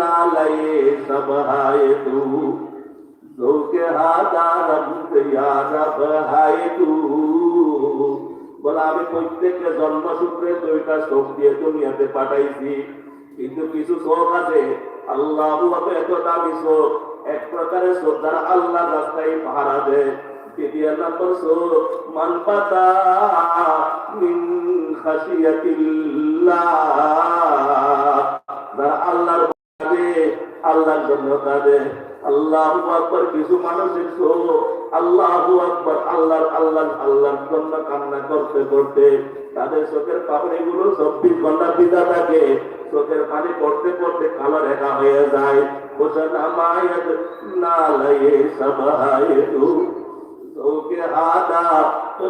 नालये सब हाय तू তোকে হাজার হাই তু বলে আমি প্রত্যেককে জন্মসূত্রে দুইটা চোখ দিয়ে দুনিয়াতে পাঠাইছি কিন্তু কিছু চোখ আছে আল্লাহ এত দামি চোখ এক প্রকারের চোখ যারা আল্লাহ রাস্তায় পাহারা দেয় দ্বিতীয় নম্বর চোখ মান পাতা মিন খাসিয়াতিল্লাহ যারা আল্লাহর কাঁদে আল্লাহর জন্য কাঁদে আল্লাহ আকবর, কিছু মানুষের চোখ আল্লাহ আকবর, আল্লাহর আল্লাহ আল্লাহর জন্য কান্না করতে করতে তাদের চোখের পাপড়ি গুলো চব্বিশ ঘণ্টা বিদা থাকে। চোখের পানি পড়তে পড়তে কালো রেখা হয়ে যায়। হোসেন আমায়ত না লয়ে সব হায় তু তোকে আদা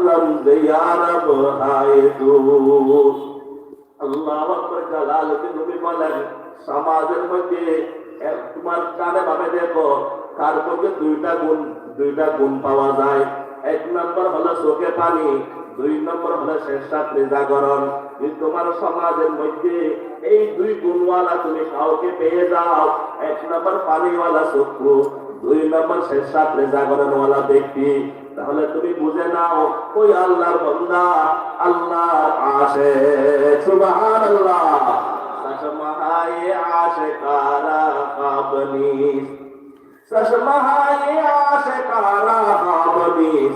রমজে ইয়ারব হায় তু আল্লাহ আকবর, জালালকে নবী বলেন সমাজের মধ্যে তোমার কানে ভাবে দেখো কার মধ্যে দুইটা গুণ দুইটা গুণ পাওয়া যায়। এক নম্বর হলো চোখে পানি, দুই নম্বর হলো শেষাত্রী জাগরণ তোমার সমাজের মধ্যে এই দুই গুণওয়ালা তুমি কাউকে পেয়ে যাও, এক নম্বর পানিওয়ালা চক্ষু, দুই নম্বর শেষ ত্রিজাগরণওয়ালা ব্যক্তি। তাহলে তুমি বুঝে নাও, ওই আল্লাহর বন্দা আল্লাহ আসে সুবহানাল্লাহ সসমহায়ে আশিকারা কাবনিস সসমহায়ে আশিকারা কাবনিস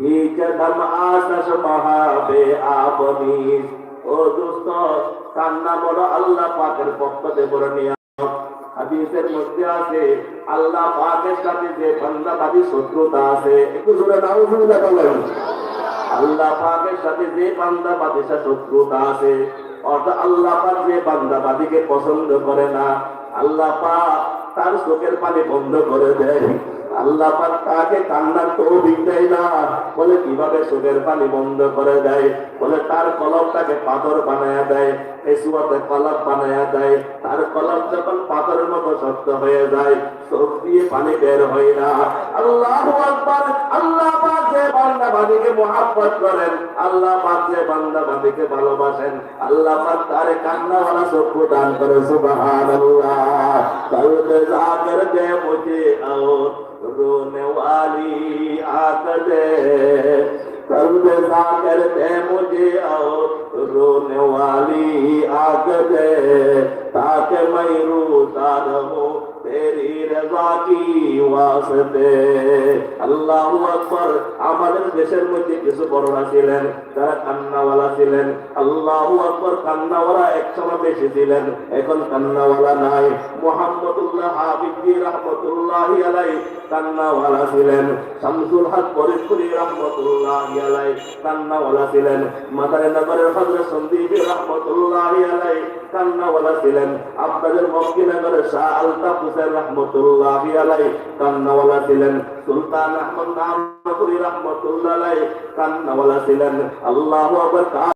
হি কদম আসস মহাবে আবনিস ও দোস্ত কান্না বড় আল্লাহ পাকের পক্ষ বড় নিয়ামত হাদিসের মধ্যে আছে, আল্লাহ পাকের সাথে যে বান্দাবাদী শত্রুতা আছে, একটু জোরে নাউজুবিল্লাহ বলেন আল্লাহ পাকের সাথে যে বান্দাবাদী শত্রুতা আছে। অর্থাৎ আল্লাহ পাক যে বান্দাবাদীকে পছন্দ করে না, আল্লাহ পাক তার চোখের পানি বন্ধ করে দেয়। আল্লাহ পাক তাকে কান্নার তৌফিক দেয় না। বলে কীভাবে চোখের পানি বন্ধ করে দেয়? বলে তার কলমটাকে পাথর বানায়া দেয়, এই সুবাতে কলম বানায়া দেয়। তার কলম যখন পাথরের মতো শক্ত হয়ে যায়, চোখ দিয়ে পানি বের হয় না। আল্লাহ আকবার, আল্লাহ পাক যে বান্দা বান্দিকে মহাব্বত করেন, আল্লাহ পাক যে বান্দা বান্দিকে ভালোবাসেন, আল্লাহ পাক তারে কান্নাওয়ালা চক্ষু দান করে, সুবহানাল্লাহ। কলবে জাগর দে মুঝে और रोने वाली आंख दे कल्ब सागर दे मुझे और रोने वाली आंख दे ताकि मैं रोता रहूं তারা কান্নাওয়ালা ছিলেন। আল্লাহু এখন কান্নাওয়ালা নাই। মোহাম্মদুল্লাহ হাবিবি রহমতুল্লাহ আলাই কান্নাওয়ালা ছিলেন। শামসুল হক ফরিদপুরি রহমতুল্লাহ কান্নাওয়ালা ছিলেন। মাদারে নগরের হজরত সন্দীপ রহমতুল্লাহ কান্নাওয়ালা ছিলেন আপনাদের মক্কিনগরের শাহ আলতাফ হুসেন রহমতুল্লাহ আলাই কান্নাওয়ালা ছিলেন সুলতান আহমদ নাম রহমতুল্লাহ আলাই কান্নাওয়ালা ছিলেন আল্লাহু আকবার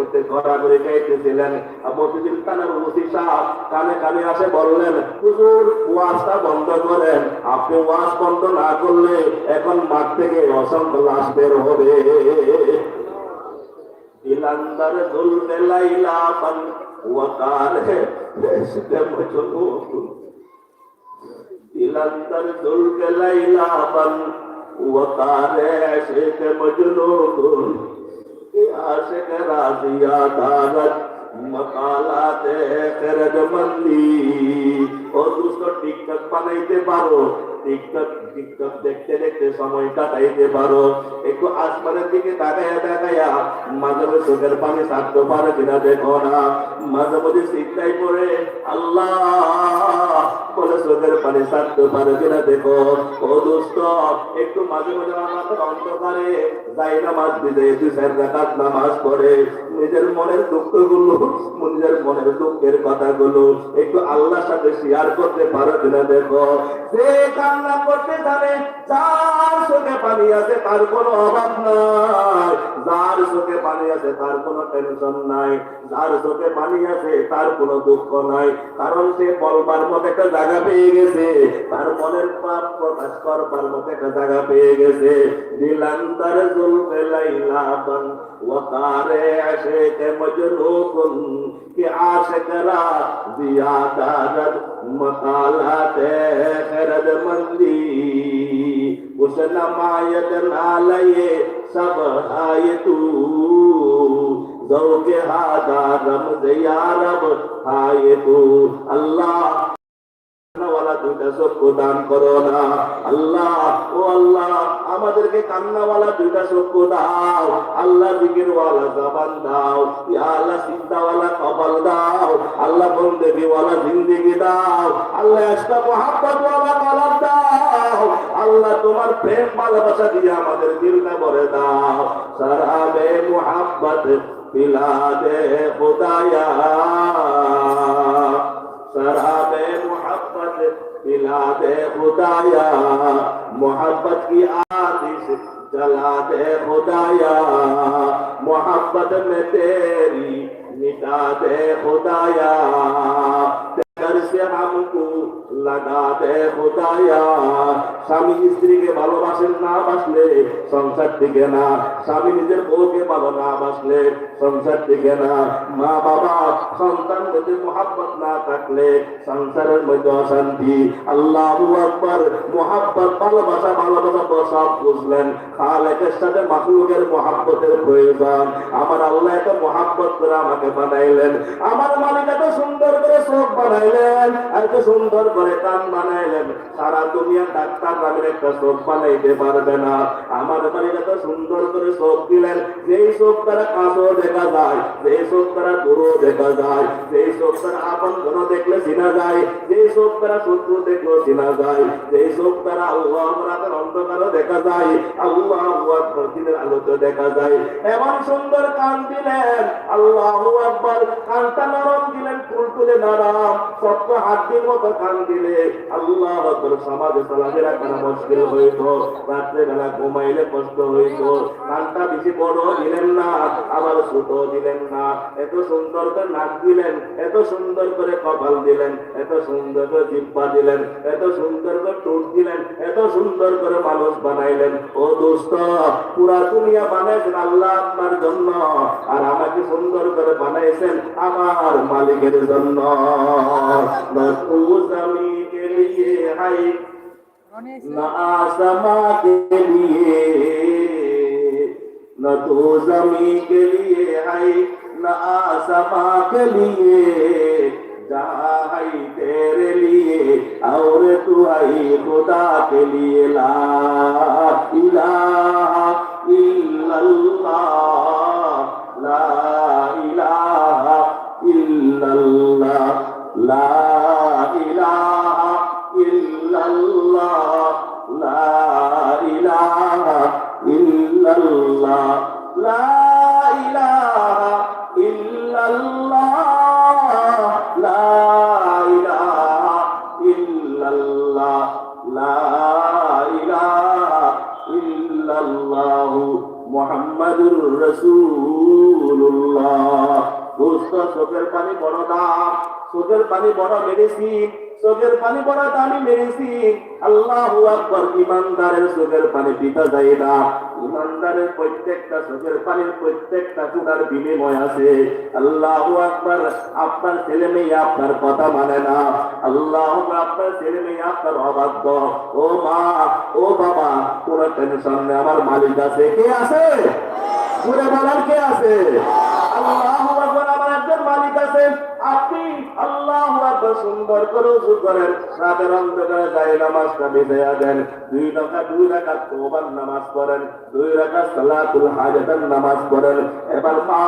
করতে ঘোরাঘুরি গাইতেছিলেন মতিদিন কানের মুসি সাহেব কানে কানে আসে বললেন, হুজুর, ওয়াজটা বন্ধ করেন। আপনি ওয়াজ বন্ধ না করলে এখন মাঠ থেকে অসংখ্য লাশ বের হবে। দিলান্দার দুলবে লাইলা বন ওয়াকার ইশকে মজনু দিলান্দার দুলবে ওয়াকার ইশকে মজনু আশিক রাজিয়া দারত মকালাত খরজ মন্দি ও দুsto টিকটক বানাইতে পারো টিকটক দেখতে দেখতে সময় কাটাইতে পারো। একটু আসমানের দিকে মাঝে চোখের পানি কিনা দেখো না। মাঝে আল্লাহ বলে চোখের পানি কিনা দেখো। ও দোস্ত, একটু মাঝে মাঝে আমাদের অন্ধকারে যাই নামাজ দিতে দুই রাকাত নামাজ পড়ে। নিজের মনের দুঃখগুলো, নিজের মনের দুঃখের কথাগুলো একটু আল্লাহর সাথে শেয়ার করতে পারো কিনা দেখো। যে কান্না করতে জানে যার চোখে পানি আছে তার কোনো অভাব নাই। যার চোখে পানি আছে তার কোনো টেনশন নাই। যার চোখে পানি আছে তার কোনো দুঃখ নাই। কারণ সে বলবার মতো একটা জায়গা পেয়ে গেছে। তার মনের পাপ প্রকাশ করবার মতো একটা জায়গা পেয়ে গেছে। দিলান্তার জুলফে লাইলাবান ওয়াকারে আশিক মজনুকুন কি আশিকরা জিয়াদাত মকালাতে مقالات خرد مندی حسن مایتن آلئے سب آیتو ذوق حادا رمز یا رب آیتو اللہ والا দুইটা চক্ষু দান করো না আল্লাহ ও আল্লাহ আমাদেরকে কান্নাওয়ালা দুইটা চক্ষু দাও আল্লাহ জিকিরওয়ালা জবান দাও ইয়া আল্লাহ সিদ্ধাওয়ালা কপাল দাও আল্লাহ বন্দেগিওয়ালা জিন্দেগি দাও আল্লাহ আজকা মোহাব্বতওয়ালা কলব দাও আল্লাহ তোমার প্রেম ভালোবাসা দিয়ে আমাদের দিলটা ভরে দাও সারাবে মোহাব্বত পিলা দে খুদায়া शराब मोहब्बत पिला दे खुदाया मोहब्बत की आतिश जला दे खुदाया मोहब्बत में तेरी मिटा दे खुदाया সংসারের মধ্যে অশান্তি। আল্লাহ আকবর ভালোবাসা ভালোবাসা সব বুঝলেন। খালেকের সাথে মাহলুকের মোহাব্বতের প্রয়োজন। আমার আল্লাহ এত মোহাব্বত করে আমাকে বানাইলেন। আমার মালিক এত সুন্দর করে সব বানাইলেন। এত সুন্দর করে কান বানাইলেন। সারা দুনিয়া ডাক্তার নামের একটা চোখ বানাইতে পারবে না। আমার মালিক এত সুন্দর করে চোখ দিলেন। যেই চোখ দ্বারা কাছেও দেখা যায়, যেই চোখ দ্বারা দূরও দেখা যায়, যেই চোখ দ্বারা আপন জন দেখলে চিনা যায়, যেই চোখ দ্বারা শত্রু দেখলেও চিনা যায়, যেই চোখ দ্বারা আল্লাহ রাতের অন্ধকারও দেখা যায়, আল্লাহ দিনের আলোতে দেখা যায়। এমন সুন্দর কান দিলেন, আল্লাহ আকবর। কানটা নরম দিলেন ফুল তুলে নরম। এত সুন্দর করে দিলেন, এত সুন্দর করে এত সুন্দর করে মানুষ বানাইলেন। ও দোস্ত, পুরা দুনিয়া বানাইছেন আল্লাহ আপনার জন্য, আর আমাকে সুন্দর করে বানাইছেন আমার মালিকের জন্য। बदबू जमी के लिए है न आसमा के लिए न तो जमी के लिए है न आसमा के लिए जहाँ है तेरे लिए और तू है खुदा के लिए ला इला इल्लल्लाह ला লা ইলাহা ইল্লাল্লাহ, লা ইলাহা ইল্লাল্লাহ, লা ইলাহা ইল্লাল্লাহ, লা ইলাহা ইল্লাল্লাহ, লা ইলাহা ইল্লাল্লাহ পানি বড় দাম। চোখের পানি বড় মেডিসিন চোখের পানি বড় দামি মেডিসিন আল্লাহু আকবার, ইমানদারের চোখের পানি পিতা যায় না। ইমানদারের প্রত্যেকটা চোখের পানির প্রত্যেকটা চুনার বিনিময় আছে। আল্লাহু আকবার, আপনার ছেলে মেয়ে আপনার কথা মানে না। আল্লাহ আপনার ছেলে মেয়ে আপনার অবাধ্য। ও মা, ও বাবা, কোন টেনশন নেই, আমার মালিক আছে। কে আছে? ঘুরে বলার কে আছে? আল্লাহ আকবার, আমার একজন মালিক আছে। আপনি আল্লাহ সুন্দর করে উজু করেন, রাতের অন্ধকারে যাই নামাজটা বিদায়া দেন, দুই টাকা দুই রাখা তোবার নামাজ পড়েন, দুই রাখা সালাতুল হাজাতের নামাজ পড়েন। এবার মা,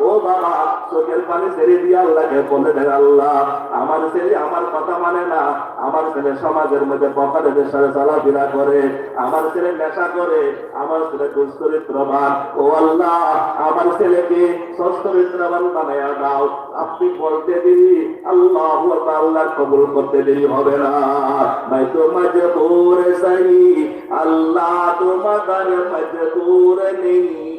ও বাবা, চোখের পানি ছেড়ে দিয়ে আল্লাহকে বলে দেন, আল্লাহ, আমার ছেলে আমার কথা মানে না। আমার ছেলে সমাজের মধ্যে পকারেদের সাথে চলাফেরা করে, আমার ছেলে নেশা করে, আমার ছেলে দুশ্চরিত্রবান। ও আল্লাহ, আমার ছেলেকে সচ্চরিত্রবান বানায়া দাও। আপনি বলতে দিই আল্লাহ আল্লাহ কবুল করতে দেরি হবে না ভাই তো মজবুর সহি আল্লাহ তো মগর মজবুর নেই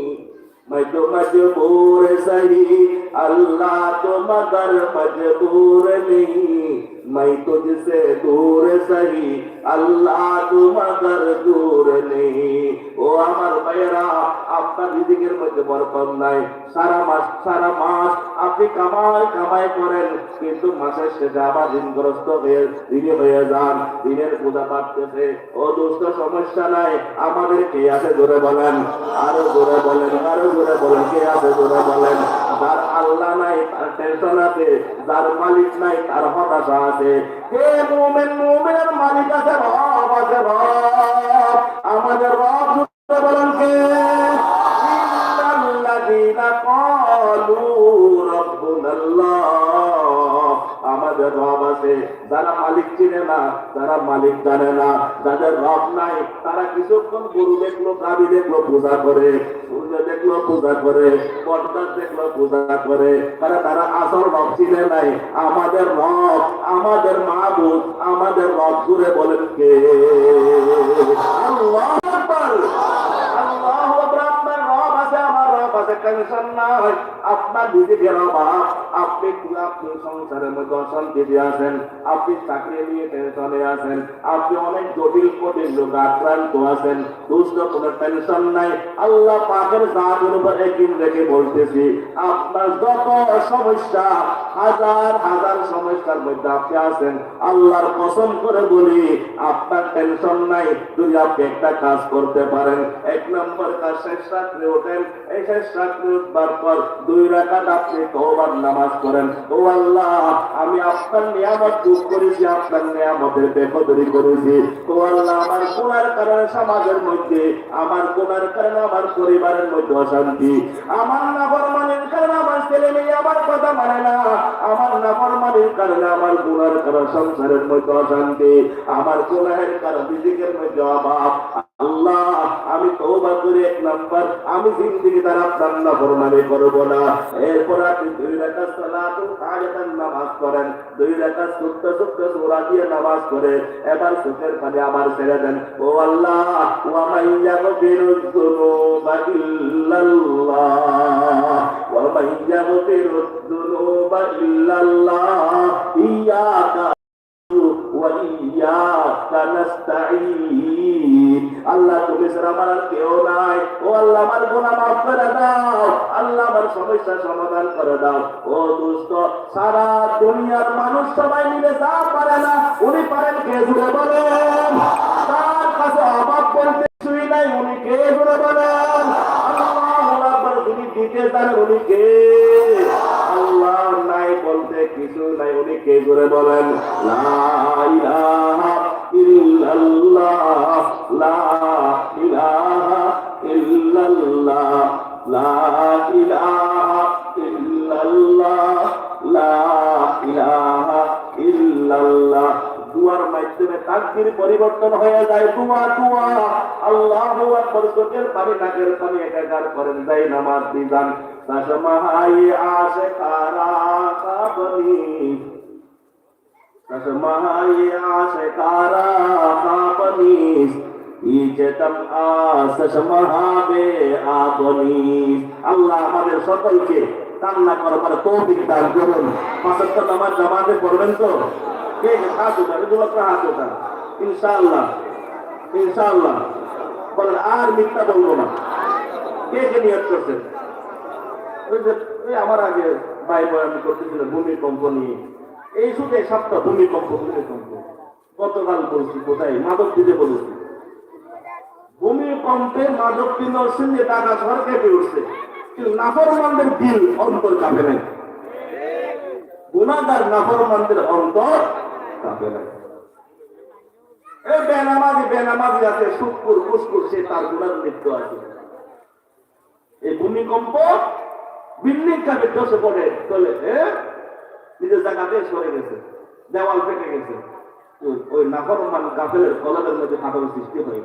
मैं तो मजबूर सही अल्लाह तो मगर मजबूर नहीं मैं तुझसे दूर सही अल्लाह तो मगर दूर नहीं ও আমার ভাইয়েরা আপনার রিজিকের মধ্যে বরকত নাই সারা মাস সারা মাস আপনি কামাই কামাই করেন কিন্তু মাসের শেষে আবার ঋণগ্রস্ত হয়ে ঋণে হয়ে যান ঋণের পূজা পাঠতেছে ও দুষ্ট সমস্যা নাই আমাদের কে আছে জোরে বলেন আরো জোরে বলেন আরো জোরে বলেন কে আছে জোরে বলেন যার আল্লাহ নাই, তার টেনশন আছে, যার মালিক নাই, তার হতাশা আছে। কে মোমেন, মোমেনের মালিক আছে, রব আছে, রব। আমাদের রব জোরে বলেন কে? ক্বালু আমাদের রব আছে, যারা মালিক চিনে না, যারা মালিক জানে না। যাদের রব নাই, তারা কিছুক্ষণ গরু দেখল গাবি দেখল, পূজা করে। দেখল, পূজা করে, পর্দার দেখল, পূজা করে। তারা তারা আসল রব চিনে নাই। আমাদের রব, আমাদের মাহবুদ আমাদের রব জুড়ে বলেন কে? আল্লাহ আকবার। আপনার রব আছে, আমার রব আছে, টেনশন নাই আপনার নিজেকে অভাব আপনি আপনি সংসারের মধ্যে অশান্তি দিয়ে আছেন, আপনি চাকরি নিয়ে টেনশনে আছেন, আপনি অনেক জটিল কঠিন লোক, আক্রান্ত আছেন, দুষ্ট কোনো টেনশন নাই। আল্লাহ পাকের জাতের উপর একদিন রেখে বলতেছি, আপনার যত সমস্যা, হাজার হাজার সমস্যার মধ্যে আপনি আছেন, আল্লাহর কসম করে বলি, আপনার টেনশন নাই, যদি আপনি একটা কাজ করতে পারেন, এক নম্বর কাজ শেষ রাত্রে ওঠেন, এই শেষ রাত্রে উঠবার পর দুই রাকাত আপনি তওবার নামাজ করেন। ও আল্লাহ, আমি আপনার নিয়ামত দুঃখ করেছি, আপনার নিয়ামতের বেকদরি করেছি। ও আল্লাহ, আমার গুনার কারণে সমাজের মধ্যে, আমার গুনার কারণে আমার পরিবারের মধ্যে অশান্তি। আমার নাফরমানির কারণে আমার ছেলে মেয়ে আমার কথা মানে না। আমার নাফরমানির কারণে আমার গুনার কারণে সংসারের মধ্যে অশান্তি। আমার গুনাহের কারণে রিজিকের মধ্যে অভাব। আল্লাহ, আমি তওবা করে এক নাম্বার। আমি জিন্দিগি দ্বারা আপনার নাফরমানি করব না। এরপর আপনি দুই রাকাত সালাতুল হাজাতান নামাজ করেন দুই রাকাত সুত্ত সুত্ত সূরা দিয়ে নামাজ করে এবার চোখের পানি আবার ছেড়ে দেন। ও আল্লাহ, ওয়া মাইয়াগফিরুয যুনুবা ইল্লাল্লাহ। ওয়া মাইয়াগফিরুয যুনুবা ইল্লাল্লাহ। ইয়াকা আল্লাহ, তুমি আমার আর কেউ নাই। ও আল্লাহ, আমার গুনাহ মাফ করে দাও। আল্লাহ, আমার সমস্যা সমাধান করে দাও। ও দোস্ত সারা দুনিয়ার মানুষ সবাই মিলে যা পারে না, উনি পারেন কে জুড়ে বলেন? তার কাছে অভাব বলতে কিছুই নাই, উনি কে জুড়ে বলেন? আল্লাহ আল্লাহ উনি দিতে জানেন উনি কে? কিছু নাই উনি কে করে বলেন? লা ইলাহা ইল্লাল্লাহ লা ইলাহা ইল্লাল্লাহ মাধ্যমে তাকদির পরিবর্তন হয়ে যায়। দুয়া দুয়া। আল্লাহু আকবার পানি, নাকের পানি একাকার করেন দেয় নামাজ আপনি আল্লাহ আমাদের সকলকে কান্না করবার তৌফিক দান করুন। পাঁচত্ব নামাজ জামাতে পড়বেন তো? কে? কে হাত উঠান ইনশাআল্লাহ ইনশাআল্লাহ। বলেন, আর মিথ্যা বলব না। কে কে নিয়ত করছেন ওই যে, ওই আমার আগে ভাই বয়ান করতেছিল ভূমিকম্প নিয়ে। এই শুধু এই ভূমিকম্প ভূমিকম্প। গতকাল বলছি, কোথায়? মাদক দিতে বলেছি। ভূমিকম্পে মাদক কিনে উঠছেন টাকা সর কেটে উঠছে। কিন্তু নাফরমানদের দিল অন্তর কাঁপে নাই গুণাগার নাফরমানদের অন্তর কাঁপে না। এই বেনামাজি বেনামাজি আছে ফুসকুর সে তার গুণার মৃত্যু আছে এই ভূমিকম্প বিল্ডিং কাপে ধসে পড়ে চলে নিজের জায়গাতে সরে গেছে, দেওয়াল ফেটে গেছে। ওই- নাফরমান গাফেলের কলমের মধ্যে ফাটল সৃষ্টি হয়ে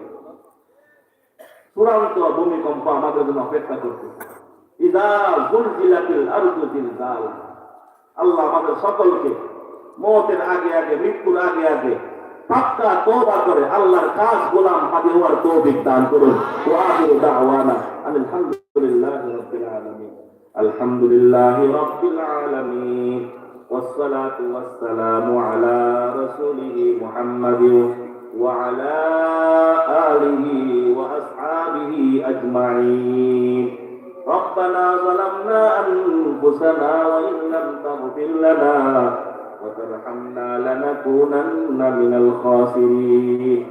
চূড়ান্ত ভূমিকম্প আমাদের জন্য অপেক্ষা করতেছে। ইদা জুলজিলাতিল আরদু জিলজাল আল্লাহ আমাদের সকলকে মতের আগে আগে মৃত্যুর আগে আগে পাক্কা তওবা করে আল্লাহর কাজ গোলাম হাদি হওয়ার তৌফিক দান করুন ওয়া আখিরু দাওয়ানা আলহামদুলিল্লাহি রাব্বিল আলামিন আলহামদুলিল্লাহি রাব্বিল আলামিন والصلاة والسلام على رسوله محمد وعلى آله وأصحابه أجمعين ربنا ظلمنا أنفسنا وإن لم تغفر لنا وترحمنا لنكونن من الخاسرين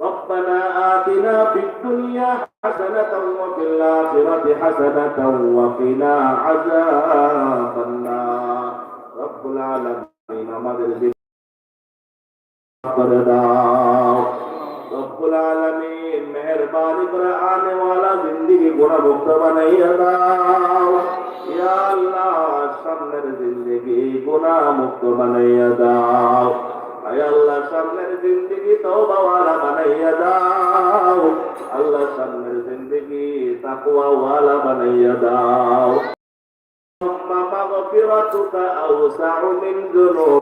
ربنا آتنا في الدنيا حسنة وفي الآخرة حسنة وقنا عذاب النار رب العالمين আমাদের করে দাও রব্বুল আলামিন মেহেরবানি করে আনে ওয়ালা জিন্দেগি গুনাহ মুক্ত বানাইয়া দাও ইয়া আল্লাহ সামনের জিন্দেগি গুনাহ মুক্ত বানাইয়া দাও আয় আল্লাহ সামনের জিন্দেগি তওবা ওয়ালা বানাইয়া দাও আল্লাহ সামনের জিন্দেগি তাকওয়া ওয়ালা বানাইয়া দাও ثم مغفرتك أوسع من ذنوبي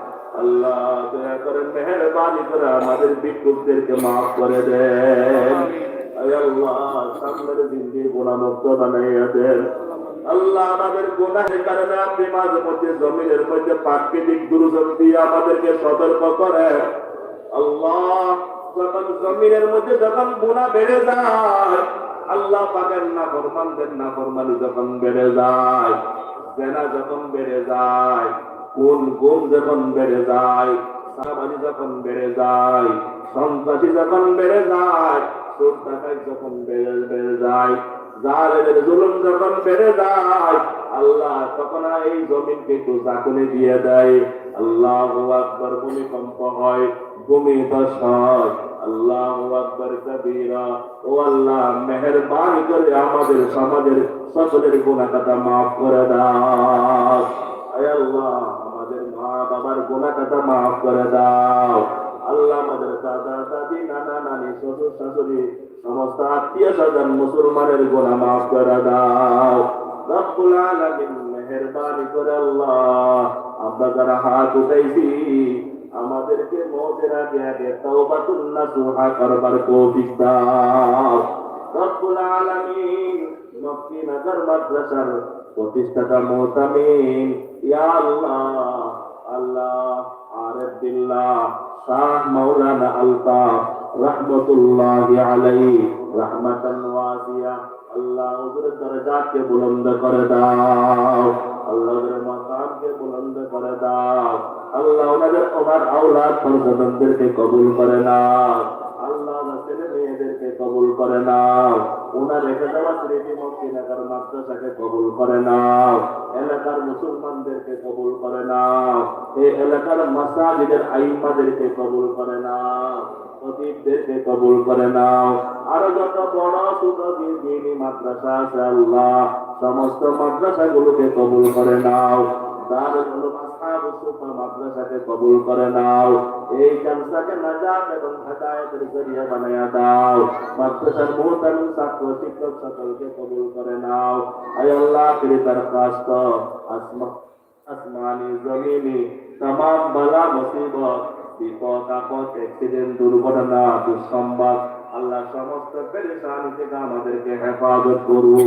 আল্লাহ দয়া করে মেহরবানি করে আমাদের বিক্ষুব্ধদেরকে মাফ করে দেন। আল্লাহ সামনের দিনকে গুণামুক্ত বানাইয়া দেন। আল্লাহ আমাদের গুনাহের কারণে আপনি মাঝে মধ্যে জমিনের মধ্যে প্রাকৃতিক দুর্যোগ দিয়ে আমাদেরকে সতর্ক করেন। আল্লাহ যখন জমিনের মধ্যে যখন গুণা বেড়ে যায় আল্লাহ পাকের না ফরমানদের না ফরমানি যখন বেড়ে যায় জেনা যখন বেড়ে যায় কোন গুণ যখন বেড়ে যায় সারাবাজি যখন বেড়ে যায়, সন্ত্রাসী যখন বেড়ে যায় চোর যখন বেড়ে যায় আল্লাহ এই দিয়ে দেয়। আল্লাহ ভূমি হয়। ও আল্লাহ মেহরবানি করে আমাদের সমাজের সকলের গুণাকাটা মাফ করে দাও। আল্লাহ। মা বাবার গুণাকাটা মাফ করে দাও। আল্লাহ আমাদের দাদা, দাদি, নানা, নানি, শ্বশুর, শাশুড়ি, সমস্ত আত্মীয় স্বজন মুসলমানের গোনা মাফ করে দাও। রব্বুল আলামিন মেহেরবানি করে আল্লাহ। আমরা যারা হাত উঠাইছি, আমাদেরকে মতের আগে আগে তাওবাতুন নাসুহা করবার তৌফিক দাও। রব্বুল আলামিন মক্কি নগর মাদ্রাসার প্রতিষ্ঠাতা মোহতামিন ইয়া আল্লাহ। আল্লাহ আরেফ বিল্লাহ শাহ মাওলানা আলতাফ রহমতুল্লাহ আলাইহি, রহমাতান ওয়াসিয়া আল্লাহ হুজুরের দরজাকে বুলন্দ করে দাও। আল্লাহ ওদের মাকামকে বুলন্দ করে দাও। আল্লাহ ওনাদের ওনার আওলাদ মেয়েদেরকে কবুল করে নাও। ওনার রেখে দেওয়া স্মৃতি মক্কিনাকার মাদ্রাসাকে কবুল করে নাও, এলাকার মুসলমানদেরকে কবুল করে নাও, এই এলাকার মাসাজিদের আইমাদেরকে কবুল করে নাও, খতিবদেরকে কবুল করে নাও। আরও যত বড় দিনী মাদ্রাসা আছে আল্লাহ, সমস্ত মাদ্রাসাগুলোকে কবুল করে নাও। দারুল উলুম আসহাব সুফা মাদ্রাসাকে কবুল করে নাও এই জালসাকে নাজাত এবং হেদায়েতের জরিয়া বানায়া দাও মাদ্রাসার মুহতামিম ছাত্র শিক্ষক সকলকে কবুল করে নাও আয় আল্লাহ ফিরে দরখাস্ত আসমা আসমানি জমিনি तमाम বালা মুসিবত বিপদ আপদ অ্যাক্সিডেন্ট দুর্ঘটনা দুঃসংবাদ আল্লাহ সমস্ত পেরেশানি থেকে আমাদেরকে হেফাজত করুন